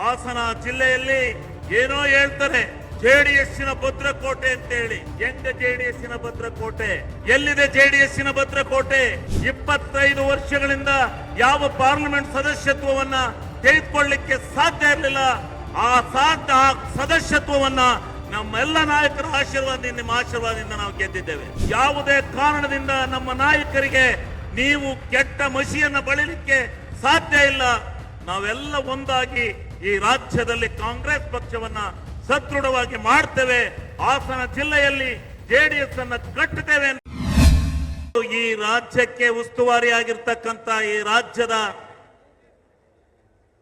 ಹಾಸನ ಜಿಲ್ಲೆಯಲ್ಲಿ ಏನೋ ಹೇಳ್ತಾರೆ ಜೆಡಿಎಸ್ಸಿನ ಭದ್ರಕೋಟೆ ಅಂತ ಹೇಳಿ ಹೆಂಗ ಜೆಡಿಎಸ್ಸಿನ ಭದ್ರಕೋಟೆ? ಎಲ್ಲಿದೆ ಜೆಡಿಎಸ್ಸಿನ ಭದ್ರಕೋಟೆ? ಇಪ್ಪತ್ತೈದು ವರ್ಷಗಳಿಂದ ಯಾವ ಪಾರ್ಲಿಮೆಂಟ್ ಸದಸ್ಯತ್ವವನ್ನ ತೆಗೆದುಕೊಳ್ಳಿಕ್ಕೆ ಸಾಧ್ಯ ಇರಲಿಲ್ಲ. ಆ ಸಾಧ್ಯ, ಆ ಸದಸ್ಯತ್ವವನ್ನ ನಮ್ಮೆಲ್ಲ ನಾಯಕರ ಆಶೀರ್ವಾದದಿಂದ, ನಿಮ್ಮ ಆಶೀರ್ವಾದದಿಂದ ನಾವು ಗೆದ್ದಿದ್ದೇವೆ. ಯಾವುದೇ ಕಾರಣದಿಂದ ನಮ್ಮ ನಾಯಕರಿಗೆ ನೀವು ಕೆಟ್ಟ ಮಸಿಯನ್ನ ಬಳಿಲಿಕ್ಕೆ ಸಾಧ್ಯ ಇಲ್ಲ. ನಾವೆಲ್ಲ ಒಂದಾಗಿ ಈ ರಾಜ್ಯದಲ್ಲಿ ಕಾಂಗ್ರೆಸ್ ಪಕ್ಷವನ್ನ ಸದೃಢವಾಗಿ ಮಾಡ್ತೇವೆ. ಹಾಸನ ಜಿಲ್ಲೆಯಲ್ಲಿ ಜೆಡಿಎಸ್ ಅನ್ನ ಕಟ್ಟುತ್ತೇವೆ ಈ ರಾಜ್ಯಕ್ಕೆ ಉಸ್ತುವಾರಿ ಉಸ್ತುವಾರಿಯಾಗಿರ್ತಕ್ಕಂಥ ಈ ರಾಜ್ಯದ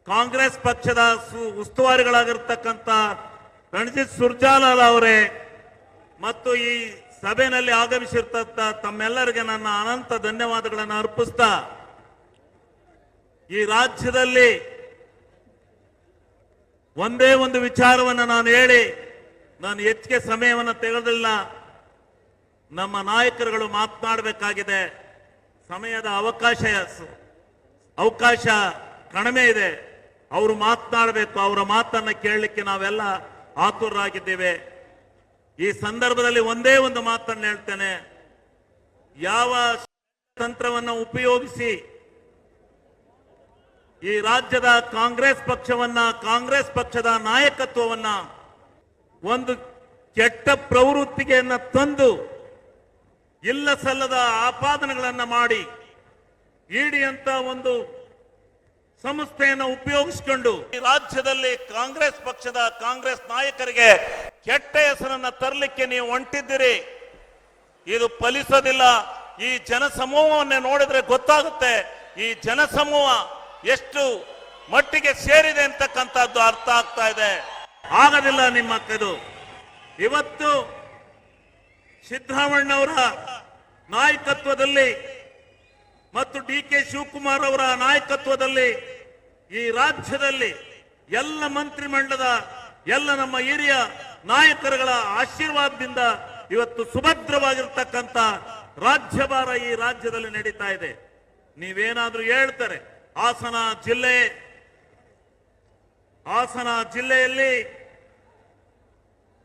ಕಾಂಗ್ರೆಸ್ ಪಕ್ಷದ ಉಸ್ತುವಾರಿಗಳಾಗಿರ್ತಕ್ಕಂಥ ರಣಜಿತ್ ಸುರ್ಜಾಲಾಲ್ ಅವರೇ ಮತ್ತು ಈ ಸಭೆಯಲ್ಲಿ ಆಗಮಿಸಿರ್ತಕ್ಕ ತಮ್ಮೆಲ್ಲರಿಗೆ ನನ್ನ ಅನಂತ ಧನ್ಯವಾದಗಳನ್ನು ಅರ್ಪಿಸ್ತಾ ಈ ರಾಜ್ಯದಲ್ಲಿ ಒಂದೇ ಒಂದು ವಿಚಾರವನ್ನು ನಾನು ಹೇಳಿ ನಾನು ಹೆಚ್ಚಿಗೆ ಸಮಯವನ್ನು ತೆಗೆದಿಲ್ಲ. ನಮ್ಮ ನಾಯಕರುಗಳು ಮಾತನಾಡಬೇಕಾಗಿದೆ. ಸಮಯದ ಅವಕಾಶ ಅವಕಾಶ ಕಡಿಮೆ ಇದೆ. ಅವರು ಮಾತನಾಡಬೇಕು, ಅವರ ಮಾತನ್ನು ಕೇಳಲಿಕ್ಕೆ ನಾವೆಲ್ಲ ಆತುರರಾಗಿದ್ದೇವೆ. ಈ ಸಂದರ್ಭದಲ್ಲಿ ಒಂದೇ ಒಂದು ಮಾತನ್ನು ಹೇಳ್ತೇನೆ. ಯಾವ ತಂತ್ರವನ್ನು ಉಪಯೋಗಿಸಿ ಈ ರಾಜ್ಯದ ಕಾಂಗ್ರೆಸ್ ಪಕ್ಷವನ್ನ, ಕಾಂಗ್ರೆಸ್ ಪಕ್ಷದ ನಾಯಕತ್ವವನ್ನ ಒಂದು ಕೆಟ್ಟ ಪ್ರವೃತ್ತಿಗೆಯನ್ನ ತಂದು ಇಲ್ಲ ಸಲ್ಲದ ಆಪಾದನೆಗಳನ್ನ ಮಾಡಿ ಇಡಿ ಅಂತ ಒಂದು ಸಂಸ್ಥೆಯನ್ನು ಉಪಯೋಗಿಸಿಕೊಂಡು ಈ ರಾಜ್ಯದಲ್ಲಿ ಕಾಂಗ್ರೆಸ್ ಪಕ್ಷದ ಕಾಂಗ್ರೆಸ್ ನಾಯಕರಿಗೆ ಕೆಟ್ಟ ಹೆಸರನ್ನ ತರಲಿಕ್ಕೆ ನೀವು ಹೊಂಟಿದ್ದೀರಿ. ಇದು ಫಲಿಸೋದಿಲ್ಲ. ಈ ಜನಸಮೂಹವನ್ನೇ ನೋಡಿದ್ರೆ ಗೊತ್ತಾಗುತ್ತೆ. ಈ ಜನಸಮೂಹ ಎಷ್ಟು ಮಟ್ಟಿಗೆ ಸೇರಿದೆ ಅಂತಕ್ಕಂಥದ್ದು ಅರ್ಥ ಆಗ್ತಾ ಇದೆ. ಆಗದಿಲ್ಲ ನಿಮ್ಮ ಇದು. ಇವತ್ತು ಸಿದ್ದರಾಮಣ್ಣವರ ನಾಯಕತ್ವದಲ್ಲಿ ಮತ್ತು ಡಿ ಕೆ ಶಿವಕುಮಾರ್ ಅವರ ನಾಯಕತ್ವದಲ್ಲಿ ಈ ರಾಜ್ಯದಲ್ಲಿ ಎಲ್ಲ ಮಂತ್ರಿಮಂಡಲದ ಎಲ್ಲ ನಮ್ಮ ಹಿರಿಯ ನಾಯಕರುಗಳ ಆಶೀರ್ವಾದದಿಂದ ಇವತ್ತು ಸುಭದ್ರವಾಗಿರ್ತಕ್ಕಂಥ ರಾಜ್ಯಭಾರ ಈ ರಾಜ್ಯದಲ್ಲಿ ನಡೀತಾ ಇದೆ. ನೀವೇನಾದ್ರೂ ಹೇಳ್ತಾರೆ. ಹಾಸನ ಜಿಲ್ಲೆ, ಹಾಸನ ಜಿಲ್ಲೆಯಲ್ಲಿ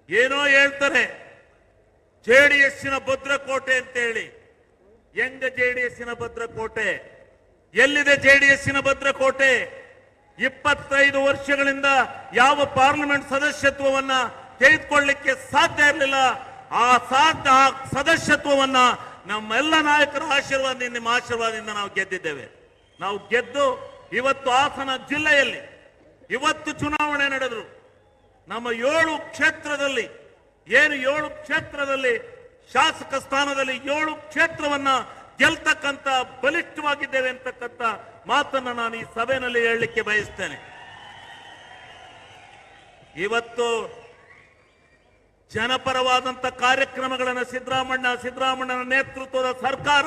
ಏನೋ ಹೇಳ್ತಾರೆ, ಜೆ ಡಿ ಎಸ್ಸಿನ ಭದ್ರಕೋಟೆ ಅಂತ ಹೇಳಿ ಡಿ ಎಸ್ಸಿನ ಭದ್ರಕೋಟೆ? ಎಲ್ಲಿದೆ ಜೆ ಡಿ ಎಸ್ಸಿನ ಭದ್ರಕೋಟೆ? ಇಪ್ಪತ್ತೈದು ವರ್ಷಗಳಿಂದ ಯಾವ ಪಾರ್ಲಿಮೆಂಟ್ ಸದಸ್ಯತ್ವವನ್ನ ತೆಗೆದುಕೊಳ್ಳಿಕ್ಕೆ ಸಾಧ್ಯ ಇರಲಿಲ್ಲ. ಆ ಸಾಧ್ಯ ಸದಸ್ಯತ್ವವನ್ನ ನಮ್ಮೆಲ್ಲ ನಾಯಕರ ಆಶೀರ್ವಾದದಿಂದ, ನಿಮ್ಮ ಆಶೀರ್ವಾದದಿಂದ ನಾವು ಗೆದ್ದಿದ್ದೇವೆ. ನಾವು ಗೆದ್ದು ಇವತ್ತು ಹಾಸನ ಜಿಲ್ಲೆಯಲ್ಲಿ ಇವತ್ತು ಚುನಾವಣೆ ನಡೆದರು. ನಮ್ಮ ಏಳು ಕ್ಷೇತ್ರದಲ್ಲಿ, ಏನು ಏಳು ಕ್ಷೇತ್ರದಲ್ಲಿ, ಶಾಸಕ ಸ್ಥಾನದಲ್ಲಿ ಏಳು ಕ್ಷೇತ್ರವನ್ನ ಗೆಲ್ತಕ್ಕಂತ ಬಲಿಷ್ಠವಾಗಿದ್ದೇವೆ ಅಂತಕ್ಕಂಥ ಮಾತನ್ನ ನಾನು ಈ ಸಭೆಯಲ್ಲಿ ಹೇಳಲಿಕ್ಕೆ ಬಯಸ್ತೇನೆ. ಇವತ್ತು ಜನಪರವಾದಂತ ಕಾರ್ಯಕ್ರಮಗಳನ್ನು ಸಿದ್ದರಾಮಣ್ಣ ಸಿದ್ದರಾಮಣ್ಣನ ನೇತೃತ್ವದ ಸರ್ಕಾರ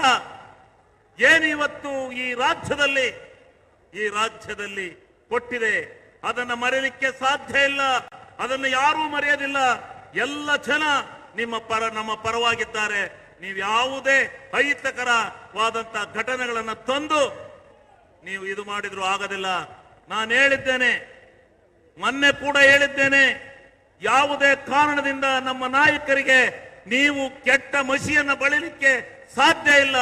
ಏನು ಇವತ್ತು ಈ ರಾಜ್ಯದಲ್ಲಿ? ಈ ರಾಜ್ಯದಲ್ಲಿ ಕೊಟ್ಟಿದೆ. ಅದನ್ನ ಮರೆಯಲಿಕ್ಕೆ ಸಾಧ್ಯ ಇಲ್ಲ. ಅದನ್ನು ಯಾರೂ ಮರೆಯೋದಿಲ್ಲ. ಎಲ್ಲ ಜನ ನಿಮ್ಮ ಪರ, ನಮ್ಮ ಪರವಾಗಿದ್ದಾರೆ. ನೀವು ಯಾವುದೇ ಅಹಿತಕರವಾದಂತಹ ಘಟನೆಗಳನ್ನು ತಂದು ನೀವು ಇದು ಮಾಡಿದ್ರು ಆಗೋದಿಲ್ಲ. ನಾನು ಹೇಳಿದ್ದೇನೆ, ಮೊನ್ನೆ ಕೂಡ ಹೇಳಿದ್ದೇನೆ, ಯಾವುದೇ ಕಾರಣದಿಂದ ನಮ್ಮ ನಾಯಕರಿಗೆ ನೀವು ಕೆಟ್ಟ ಮಸಿಯನ್ನ ಬಳಲಿಕ್ಕೆ ಸಾಧ್ಯ ಇಲ್ಲ.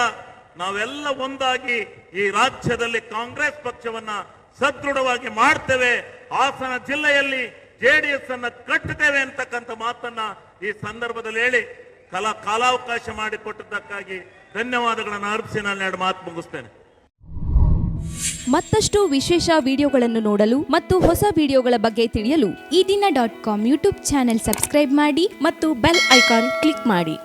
ನಾವೆಲ್ಲ ಒಂದಾಗಿ ಈ ರಾಜ್ಯದಲ್ಲಿ ಕಾಂಗ್ರೆಸ್ ಪಕ್ಷವನ್ನ ಸದೃಢವಾಗಿ ಮಾಡ್ತೇವೆ. ಹಾಸನ ಜಿಲ್ಲೆಯಲ್ಲಿ ಜೆ ಡಿ ಎಸ್ ಅನ್ನ ಕಟ್ಟುತ್ತೇವೆ ಅಂತಕ್ಕಂಥ ಮಾತನ್ನ ಈ ಸಂದರ್ಭದಲ್ಲಿ ಹೇಳಿ ಕಲಾ ಕಾಲಾವಕಾಶ ಮಾಡಿಕೊಟ್ಟದ್ದಕ್ಕಾಗಿ ಧನ್ಯವಾದಗಳನ್ನು ಅರ್ಪಿಸಿ ನಾನು ಎರಡು ಮಾತು ಮುಗಿಸ್ತೇನೆ. ಮತ್ತಷ್ಟು ವಿಶೇಷ ವಿಡಿಯೋಗಳನ್ನು ನೋಡಲು ಮತ್ತು ಹೊಸ ವಿಡಿಯೋಗಳ ಬಗ್ಗೆ ತಿಳಿಯಲು ಈ ದಿನ dot com YouTube channel subscribe ಮಾಡಿ ಮತ್ತು ಬೆಲ್ ಐಕಾನ್ ಕ್ಲಿಕ್ ಮಾಡಿ.